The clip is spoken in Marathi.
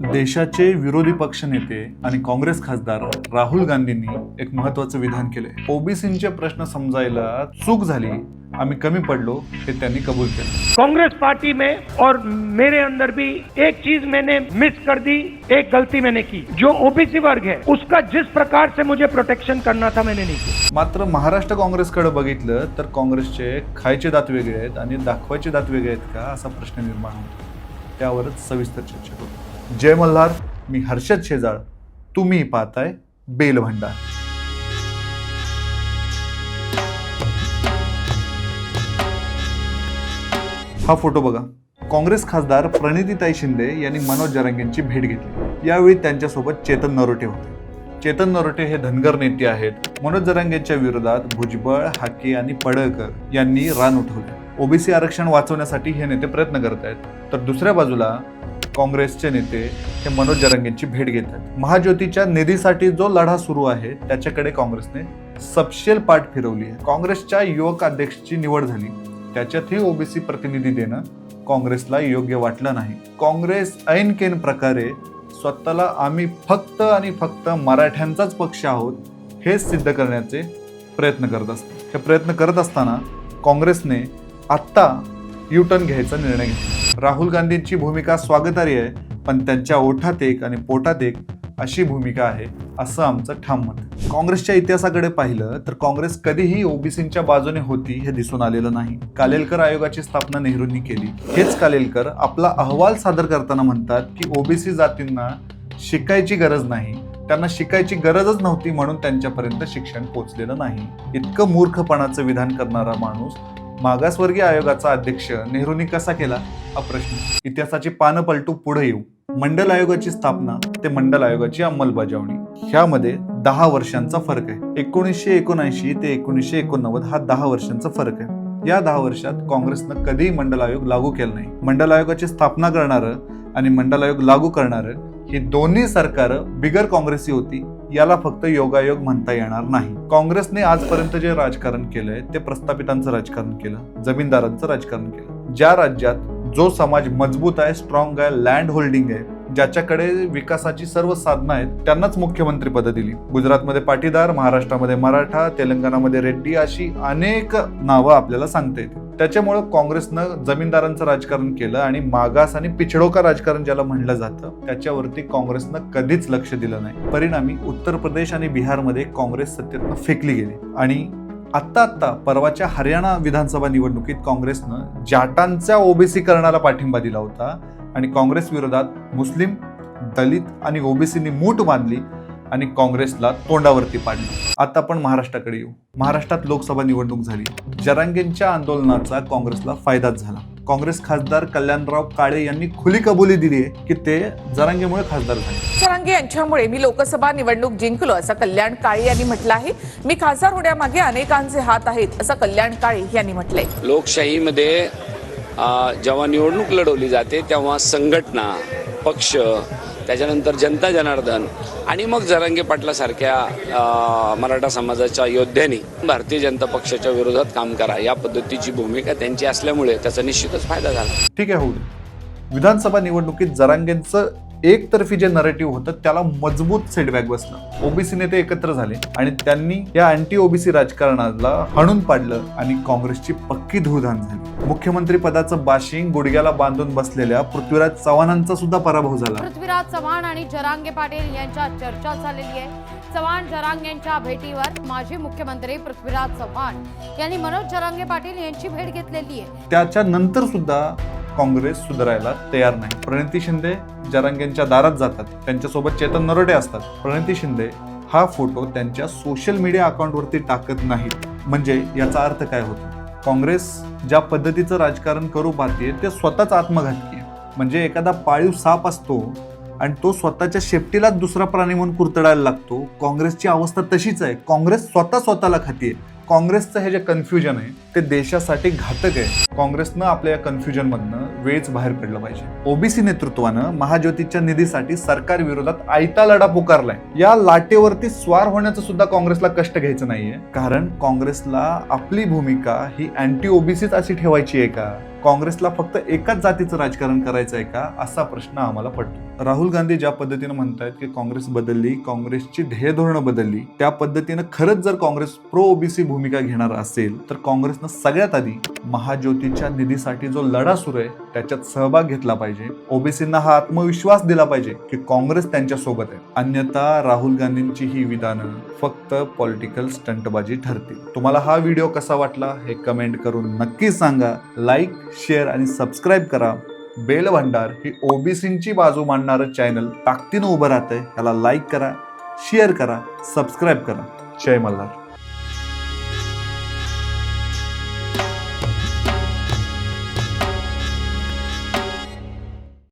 देशाचे विरोधी पक्षनेते आणि काँग्रेस खासदार राहुल गांधींनी एक महत्वाचं विधान केलंय. ओबीसींचे प्रश्न समजायला चूक झाली. आम्ही कमी पडलो हे त्यांनी कबूल केलं. कांग्रेस पार्टी में और मेरे अंदर भी एक चीज मैंने मिस कर दी एक गलती मैंने की. जो ओबीसी वर्ग है उसका जिस प्रकार से मुझे प्रोटेक्शन करना था मैंने नहीं किया. मात्र महाराष्ट्र काँग्रेसकडे बघितलं तर काँग्रेसचे खायचे दात वेगळे आहेत आणि दाखवायचे दात वेगळे आहेत का असा प्रश्न निर्माण होतो. त्यावरच सविस्तर चर्चा करू. जय मल्हार मी हर्षद शेजाळ. तुम्ही पाहताय बेल भंडार. हा फोटो बघा. काँग्रेस खासदार प्रणितीताई शिंदे यांनी मनोज जरांगेंची भेट घेतली. यावेळी त्यांच्यासोबत चेतन नरोटे होते. चेतन नरोटे हे धनगर नेते आहेत. मनोज जरांगेंच्या विरोधात भुजबळ हाके आणि पडळकर यांनी रान उठवले. ओबीसी आरक्षण वाचवण्यासाठी हे नेते प्रयत्न करत आहेत तर दुसऱ्या बाजूला काँग्रेसचे नेते हे मनोज जरांगेंची भेट घेतात. महाज्योतीच्या निधीसाठी जो लढा सुरू आहे त्याच्याकडे काँग्रेसने सपशेल पाठ फिरवली आहे. काँग्रेसच्या युवक अध्यक्षची निवड झाली. त्याच्यातही ओबीसी प्रतिनिधी देणं काँग्रेसला योग्य वाटलं नाही. काँग्रेस ऐनकेन प्रकारे स्वतःला आम्ही फक्त आणि फक्त मराठ्यांचाच पक्ष आहोत हेच सिद्ध करण्याचे प्रयत्न करत असतात हे प्रयत्न करत असताना काँग्रेसने आत्ता युटर्न घ्यायचा निर्णय घेतला. राहुल गांधींची भूमिका स्वागतार्ह आहे पण त्यांच्या ओठात एक आणि पोटात एक अशी भूमिका आहे असं आमचं ठाम मत काँग्रेसच्या इतिहासाकडे पाहिलं तर काँग्रेस कधीही ओबीसींच्या बाजूने होती हे दिसून आलेलं नाही. कालेलकर आयोगाची स्थापना नेहरूंनी केली. हेच कालेलकर आपला अहवाल सादर करताना म्हणतात की ओबीसी जातींना शिकायची गरज नाही. त्यांना शिकायची गरजच नव्हती म्हणून त्यांच्यापर्यंत शिक्षण पोचलेलं नाही. इतकं मूर्खपणाचं विधान करणारा माणूस मागासवर्गीय आयोगाचा अध्यक्ष नेहरूंनी कसा केला? हा प्रश्न. इतिहासाची पानं पलटू पुढे येऊ. मंडल आयोगाची स्थापना ते मंडल आयोगाची अंमलबजावणी. ह्यामध्ये दहा वर्षांचा फरक आहे. एकोणीसशे एकोणऐंशी ते एकोणीसशे एकोणनव्वद हा दहा वर्षांचा फरक आहे. या दहा वर्षात काँग्रेसनं कधीही मंडल आयोग लागू केला नाही. मंडल आयोगाची स्थापना करणारं आणि मंडल आयोग लागू करणारं ही दोन्ही सरकार बिगर काँग्रेसी होती. याला फक्त योगायोग म्हणता येणार नाही. काँग्रेसने आजपर्यंत जे राजकारण केलंय ते प्रस्थापितांचं राजकारण केलं जमीनदारांचं राजकारण केलं. ज्या राज्यात जो समाज मजबूत आहे स्ट्रॉंग आहे लँड होल्डिंग आहे ज्याच्याकडे विकासाची सर्व साधनं आहेत त्यांनाच मुख्यमंत्री पद दिली. गुजरातमध्ये पाटीदार महाराष्ट्रामध्ये मराठा तेलंगणामध्ये रेड्डी अशी अनेक नावं आपल्याला सांगता येतील. त्याच्यामुळं काँग्रेसनं जमीनदारांचं राजकारण केलं आणि मागास आणि पिछडोका राजकारण ज्याला म्हणलं जातं त्याच्यावरती काँग्रेसनं कधीच लक्ष दिलं नाही. परिणामी उत्तर प्रदेश आणि बिहारमध्ये काँग्रेस सत्तेतनं फेकली गेली. आणि आत्ता आत्ता परवाच्या हरियाणा विधानसभा निवडणुकीत काँग्रेसनं जाटांच्या ओबीसीकरणाला पाठिंबा दिला होता आणि काँग्रेस विरोधात मुस्लिम दलित आणि ओबीसीनी मूठ बांधली आणि काँग्रेसला तोंडावरती पाडलं. आता आपण महाराष्ट्राकडे येऊ. महाराष्ट्रात लोकसभा निवडणूक झाली. जरांगेंच्या आंदोलनाचा काँग्रेसला फायदाच झाला. काँग्रेस खासदार कल्याणराव काळे यांनी खुली कबुली दिली आहे की ते जरांगेमुळे खासदार झाले. सरांगे यांच्यामुळे मी लोकसभा निवडणूक जिंकलो असं कल्याण काळे यांनी म्हटलं आहे मी खासदार होण्यामागे अनेकांचे हात आहेत असं कल्याण काळे यांनी म्हटलंय. लोकशाहीमध्ये जेव्हा निवडणूक लढवली जाते तेव्हा संघटना पक्ष त्याच्यानंतर जनता जनार्दन आणि मग जरांगे पाटलासारख्या मराठा समाजाच्या योद्ध्यांनी भारतीय जनता पक्षाच्या विरोधात काम करा या पद्धतीची भूमिका त्यांची असल्यामुळे त्याचा निश्चितच फायदा झाला. ठीक आहे होऊ विधानसभा निवडणुकीत जरांगेंचं एकतर्फी जे नरेटिव्ह होतं त्याला मजबूत सेटबॅक बसलं. ओबीसी नेते एकत्र झाले आणि त्यांनी या अँटी ओबीसी राजकारणाला हाणून पाडलं आणि काँग्रेसची पक्की धुळधाण झाली. मुख्यमंत्री पदाचं बाशिंग गुडघ्याला बांधून बसलेल्या पृथ्वीराज चव्हाणांचा सुद्धा पराभव झाला. पृथ्वीराज चव्हाण आणि जरांगे पाटील यांच्यात चर्चा झालेली आहे. चव्हाण जरांग यांच्या भेटीवर माजी मुख्यमंत्री पृथ्वीराज चव्हाण यांनी मनोज जरांगे पाटील यांची भेट घेतलेली आहे. त्याच्या नंतर सुद्धा काँग्रेस सुधारायला तयार नाही. प्रणिती शिंदे जरांगेंच्या दारात जातात. त्यांच्यासोबत चेतन नरोडे असतात. प्रणिती शिंदे हा फोटो त्यांच्या सोशल मीडिया अकाउंटवरती टाकत नाहीत. म्हणजे याचा अर्थ काय होतो? काँग्रेस ज्या पद्धतीचं राजकारण करू पाहते ते स्वतःच आत्मघातकी आहे म्हणजे एखादा पाळीव साप असतो आणि तो स्वतःच्या शेपटीलाच दुसरा प्राणी म्हणून कुरतडायला लागतो. काँग्रेसची अवस्था तशीच आहे. काँग्रेस स्वतः स्वतःला खातीये. काँग्रेसचं हे जे कन्फ्युजन आहे ते देशासाठी घातक आहे. काँग्रेसनं आपल्या या कन्फ्युजनमधनं वेळच बाहेर पडलं पाहिजे. ओबीसी नेतृत्वानं महाज्योतीच्या निधीसाठी सरकार विरोधात आयता लढा पुकारलाय. या लाटेवरती स्वार होण्याचं सुद्धा काँग्रेसला कष्ट घ्यायचं नाहीये. कारण काँग्रेसला आपली भूमिका ही अँटी ओबीसीच अशी ठेवायची आहे का? काँग्रेसला फक्त एकाच जातीचं राजकारण करायचं आहे का? असा प्रश्न आम्हाला पडतो. राहुल गांधी ज्या पद्धतीनं म्हणतायत की काँग्रेस बदलली काँग्रेसची ध्येय धोरणं बदलली त्या पद्धतीनं खरंच जर काँग्रेस प्रो ओबीसी भूमिका घेणार असेल तर काँग्रेसनं सगळ्यात आधी महाज्योती ओबीसीच्या निधीसाठी जो लढा सुरू आहे त्याच्यात सहभाग घेतला पाहिजे. ओबीसींना हा आत्मविश्वास दिला पाहिजे की काँग्रेस त्यांच्यासोबत आहे. अन्यथा राहुल गांधींची ही विधानं फक्त पॉलिटिकल स्टंटबाजी ठरतील. तुम्हाला हा व्हिडिओ कसा वाटला हे कमेंट करून नक्की सांगा. लाईक शेअर आणि सबस्क्राईब करा. बेल भंडार ही ओबीसींची बाजू मांडणारं चॅनल ताकदीनं उभं राहतंय. ह्याला लाईक करा शेअर करा सबस्क्राईब करा. जय मल्हार.